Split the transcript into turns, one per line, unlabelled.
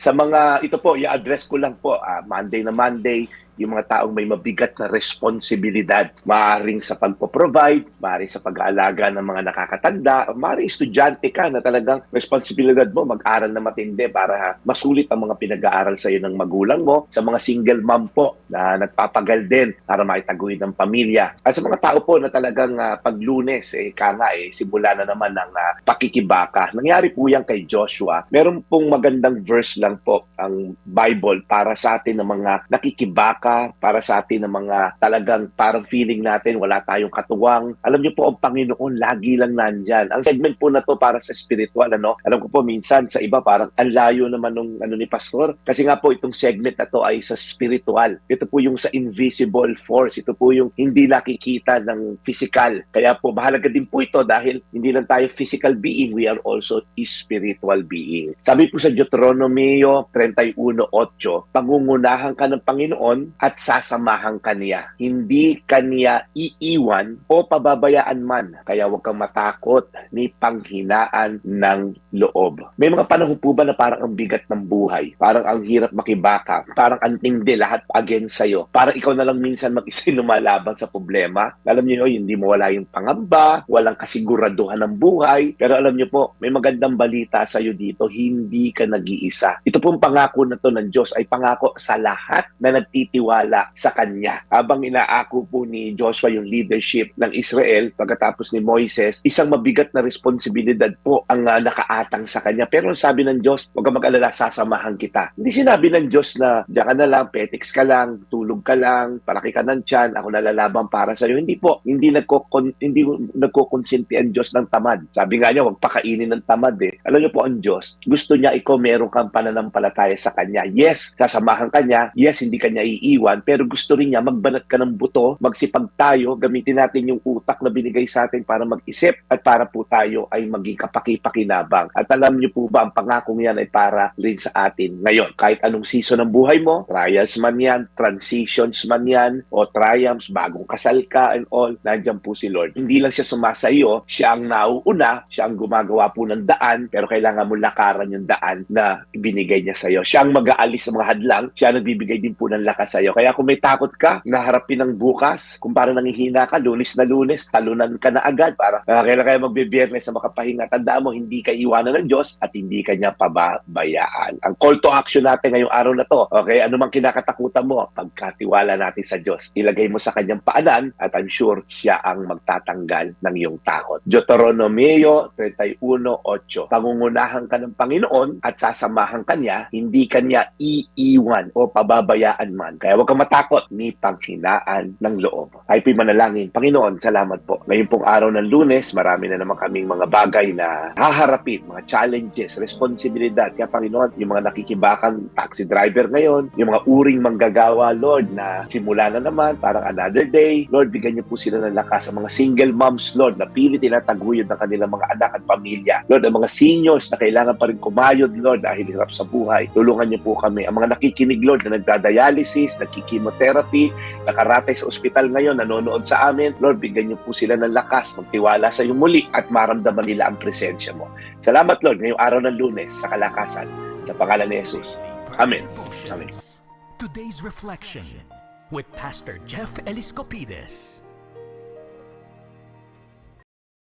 Sa mga, ito po, i-address ko lang po, ah, Monday na Monday, yung mga taong may mabigat na responsibilidad. Maaring sa pagpo-provide, maaring sa pag-aalaga ng mga nakakatanda, maaring estudyante ka na talagang responsibilidad mo mag-aral na matindi para masulit ang mga pinag-aaral sa iyo ng magulang mo. Sa mga single mom po na nagpapagal din para maitaguyod ng pamilya. At sa mga tao po na talagang ah, pag lunes, eh, ka nga, eh, simula na naman ng ah, pakikibaka. Nangyari po yan kay Joshua. Meron pong magandang verse lang po ang Bible para sa atin ng mga nakikibaka, para sa atin ng mga talagang parang feeling natin wala tayong katuwang. Alam niyo po, ang Panginoon lagi lang nandyan. Ang segment po na to para sa spiritual, ano? Alam ko po minsan sa iba parang ang layo naman nung ano ni Pastor. Kasi nga po itong segment na to ay sa spiritual. Ito po yung sa invisible force. Ito po yung hindi nakikita ng physical. Kaya po mahalaga din po ito dahil hindi lang tayo physical being, we are also spiritual being. Sabi po sa Deuteronomy 31.8, pangungunahan ka ng Panginoon at sasamahan ka niya. Hindi ka niya iiwan o pababayaan man. Kaya huwag kang matakot ni panghinaan ng loob. May mga panahon po ba na parang ang bigat ng buhay? Parang ang hirap makibaka? Parang ang tindi lahat against sa'yo? Parang ikaw na lang minsan mag-isa lumalaban sa problema? Alam niyo yun, hindi mo wala yung pangamba, walang kasiguraduhan ng buhay. Pero alam niyo po, may magandang balita sa'yo dito, hindi ka nag-iisa. Ito pong pangako na to ng Diyos ay pangako sa lahat na nagtitiwala sa Kanya. Habang inaako po ni Joshua yung leadership ng Israel pagkatapos ni Moises, isang mabigat na responsibilidad po ang ah, nakaatang sa Kanya. Pero sabi ng Diyos, huwag ka mag-alala, sasamahan kita. Hindi sinabi ng Diyos na diyan ka na lang, petiks ka lang, tulog ka lang, palaki ka ng tiyan, ako nalalaban para sa iyo. Hindi po, hindi nagkokon hindi nagkokonsinti ang Diyos ng tamad. Sabi nga niya, huwag pakainin ng tamad eh. Alam niyo po ang Diyos, gusto niya ikaw meron kang pananampalataya sa Kanya. Yes, sasamahan ka niya. Yes, hindi ka niya iiwan. Pero gusto rin niya magbanat ka ng buto, magsipag tayo, gamitin natin yung utak na binigay sa atin para mag-isip at para po tayo ay maging kapaki-pakinabang. At alam niyo po ba, ang pangakong yan ay para rin sa atin ngayon. Kahit anong season ng buhay mo, trials man yan, transitions man yan, o triumphs, bagong kasal ka and all, nandyan po si Lord. Hindi lang siya sumasayo, siya ang nauuna, siya ang gumagawa po ng daan, pero kailangan mo lakaran yung daan na ibinigay niya sa'yo. Siya ang mag-aalis ng mga hadlang, siya ang nagbibigay din po ng lakas sa'yo. Kaya kung may takot ka, naharapin ng bukas, kung parang nangihina ka, lunes na lunes, talunan ka na agad, para uh, kailan kayo magbibiyernes na makapahinga. Tandaan mo, hindi ka iwanan ng Diyos at hindi ka niya pababayaan. Ang call to action natin ngayong araw na to, okay, ano mang kinakatakutan mo, pagkatiwala natin sa Diyos, ilagay mo sa kanyang paanan at I'm sure siya ang magtatanggal ng iyong takot. Deuteronomy 31.8 Pangungunahan ka ng Panginoon at sasamahan ka niya, hindi ka niya iiwan o pababayaan man. Kaya huwag kang matakot ni panghinaan ng loob. Tayo po'y manalangin. Panginoon, salamat po. Ngayon pong araw ng lunes, marami na naman kaming mga bagay na haharapin, mga challenges, responsibilidad. Kaya Panginoon, yung mga nakikibakan taxi driver ngayon, yung mga uring manggagawa, Lord, na simula na naman, parang another day. Lord, bigyan niyo po sila ng lakas sa mga single moms, Lord, na pili tinataguyod ng kanilang mga anak at pamilya. Lord, ang mga seniors na kailangan pa rin kumayod, Lord, dahil hirap sa buhay. Tulungan niyo po kami. Ang mga nakikinig, Lord, na nagdadialysis, nagkikimotherapy, nakaratay sa ospital ngayon, nanonood sa amin. Lord, bigyan niyo po sila ng lakas, magtiwala sa iyo muli at maramdaman nila ang presensya mo. Salamat, Lord, ngayong araw ng lunes sa kalakasan. Sa pangalan ni Jesus. Amen. Amen.
Today's reflection with Pastor Jeff Eliscopides.